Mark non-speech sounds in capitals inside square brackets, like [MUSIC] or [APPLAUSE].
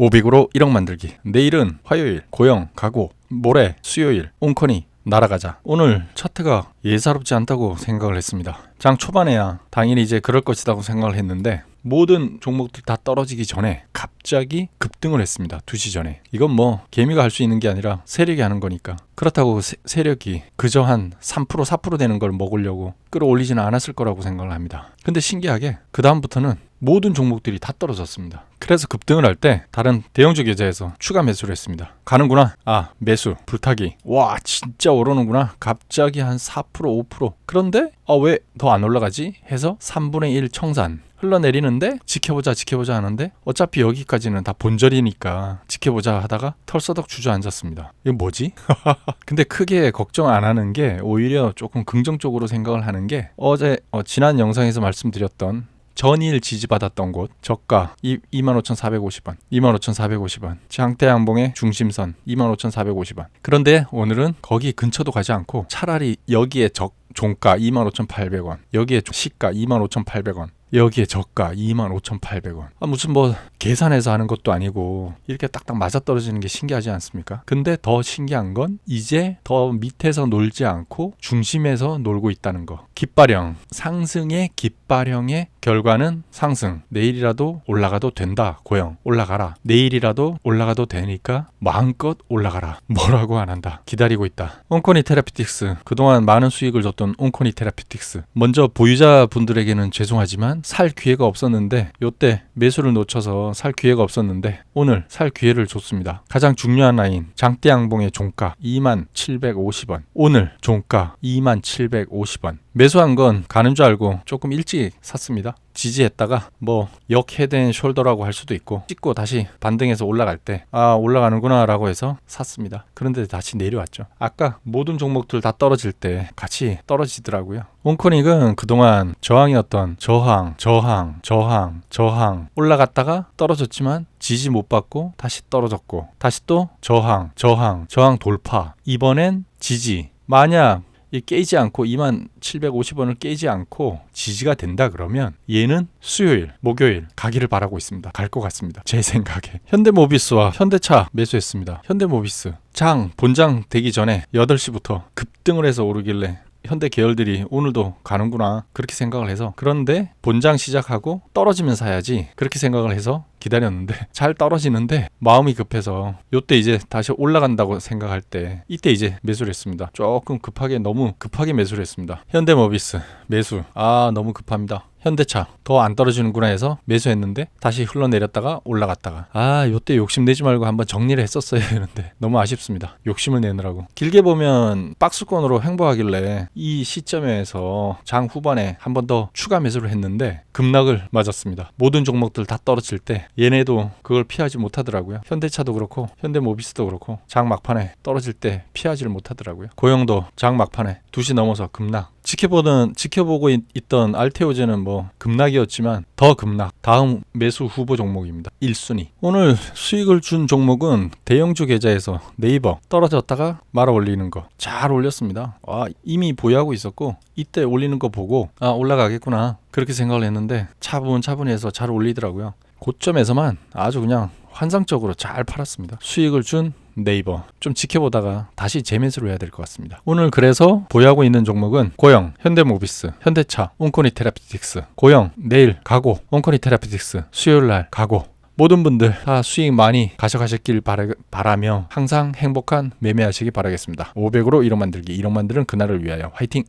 500으로 1억 만들기. 내일은 화요일, 고영, 가고, 모레, 수요일, 옹커니, 날아가자. 오늘 차트가 예사롭지 않다고 생각을 했습니다. 장 초반에야 당연히 이제 그럴 것이라고 생각을 했는데 모든 종목들 다 떨어지기 전에 갑자기 급등을 했습니다. 2시 전에. 이건 뭐 개미가 할 수 있는 게 아니라 세력이 하는 거니까. 그렇다고 세, 세력이 그저 한 3% 4% 되는 걸 먹으려고 끌어올리지는 않았을 거라고 생각을 합니다. 근데 신기하게 그 다음부터는 모든 종목들이 다 떨어졌습니다. 그래서 급등을 할 때 다른 대형주 계좌에서 추가 매수를 했습니다. 가는구나. 아 매수 불타기. 와 진짜 오르는구나. 갑자기 한 4% 5% 그런데 아 왜 더 안 올라가지? 해서 3분의 1 청산. 흘러내리는데 지켜보자 지켜보자 하는데 어차피 여기까지는 다 본절이니까 지켜보자 하다가 털서덕 주저앉았습니다. 이거 뭐지? [LAUGHS] 근데 크게 걱정 안 하는 게 오히려 조금 긍정적으로 생각을 하는 게 어제 어, 지난 영상에서 말씀드렸던 전일 지지받았던 곳 저가 25,450원, 25,450원, 장대양봉의 중심선 25,450원. 그런데 오늘은 거기 근처도 가지 않고 차라리 여기에 적 종가 25,800원, 여기에 시가 25,800원. 여기에 저가 25,800원. 아, 무슨 뭐 계산해서 하는 것도 아니고 이렇게 딱딱 맞아 떨어지는 게 신기하지 않습니까? 근데 더 신기한 건 이제 더 밑에서 놀지 않고 중심에서 놀고 있다는 거. 깃발형 상승의 깃발형의 결과는 상승. 내일이라도 올라가도 된다. 고영 올라가라. 내일이라도 올라가도 되니까 마음껏 올라가라. 뭐라고 안 한다. 기다리고 있다. 온코니 테라피틱스 그동안 많은 수익을 줬던 온코니 테라피틱스 먼저 보유자 분들에게는 죄송하지만 살 기회가 없었는데 요때 매수를 놓쳐서 살 기회가 없었는데 오늘 살 기회를 줬습니다. 가장 중요한 라인 장대양봉의 종가 2750원 오늘 종가 2750원 매수한 건 가는 줄 알고 조금 일찍 샀습니다. 지지했다가 뭐 역헤드앤 숄더라고 할 수도 있고 찍고 다시 반등해서 올라갈 때 아 올라가는구나 라고 해서 샀습니다. 그런데 다시 내려왔죠. 아까 모든 종목들 다 떨어질 때 같이 떨어지더라고요. 온코닉은 그동안 저항이었던 저항, 저항, 저항, 저항 올라갔다가 떨어졌지만 지지 못 받고 다시 떨어졌고 다시 또 저항, 저항, 저항 돌파. 이번엔 지지. 만약 이 깨지 않고 2만 750원을 깨지 않고 지지가 된다 그러면 얘는 수요일, 목요일 가기를 바라고 있습니다. 갈 것 같습니다. 제 생각에. 현대모비스와 현대차 매수했습니다. 현대모비스 장 본장 되기 전에 8시부터 급등을 해서 오르길래 현대 계열들이 오늘도 가는구나 그렇게 생각을 해서 그런데 본장 시작하고 떨어지면 사야지 그렇게 생각을 해서 기다렸는데 [LAUGHS] 잘 떨어지는데 마음이 급해서 요때 이제 다시 올라간다고 생각할 때 이때 이제 매수를 했습니다. 조금 급하게 너무 급하게 매수를 했습니다. 현대모비스 매수 아 너무 급합니다. 현대차 더 안 떨어지는구나 해서 매수했는데 다시 흘러내렸다가 올라갔다가 아 요때 욕심 내지 말고 한번 정리를 했었어야 [LAUGHS] 되는데 너무 아쉽습니다. 욕심을 내느라고. 길게 보면 박스권으로 횡보하길래 이 시점에서 장 후반에 한 번 더 추가 매수를 했는데 급락을 맞았습니다. 모든 종목들 다 떨어질 때 얘네도 그걸 피하지 못하더라고요. 현대차도 그렇고 현대모비스도 그렇고 장 막판에 떨어질 때 피하지를 못하더라고요. 고영도 장 막판에 2시 넘어서 급락 지켜보던 지켜보고 있, 던 알테오제는 뭐 급락이었지만 더 급락. 다음 매수 후보 종목입니다. 1순위. 오늘 수익을 준 종목은 대형주 계좌에서 네이버 떨어졌다가 말아 올리는 거 잘 올렸습니다. 아, 이미 보유하고 있었고 이때 올리는 거 보고 아 올라가겠구나 그렇게 생각을 했는데 차분 차분히 해서 잘 올리더라고요. 고점에서만 아주 그냥 환상적으로 잘 팔았습니다. 수익을 준 네이버 좀 지켜보다가 다시 재매수를 해야 될 것 같습니다. 오늘 그래서 보유하고 있는 종목은 고영, 현대모비스, 현대차, 온코니 테라피틱스, 고영, 내일 가고, 온코니 테라피틱스, 수요일 날 가고 모든 분들 다 수익 많이 가져가셨길 바라, 바라며 항상 행복한 매매하시기 바라겠습니다. 500으로 1억 만들기, 1억 만드는 그날을 위하여 화이팅!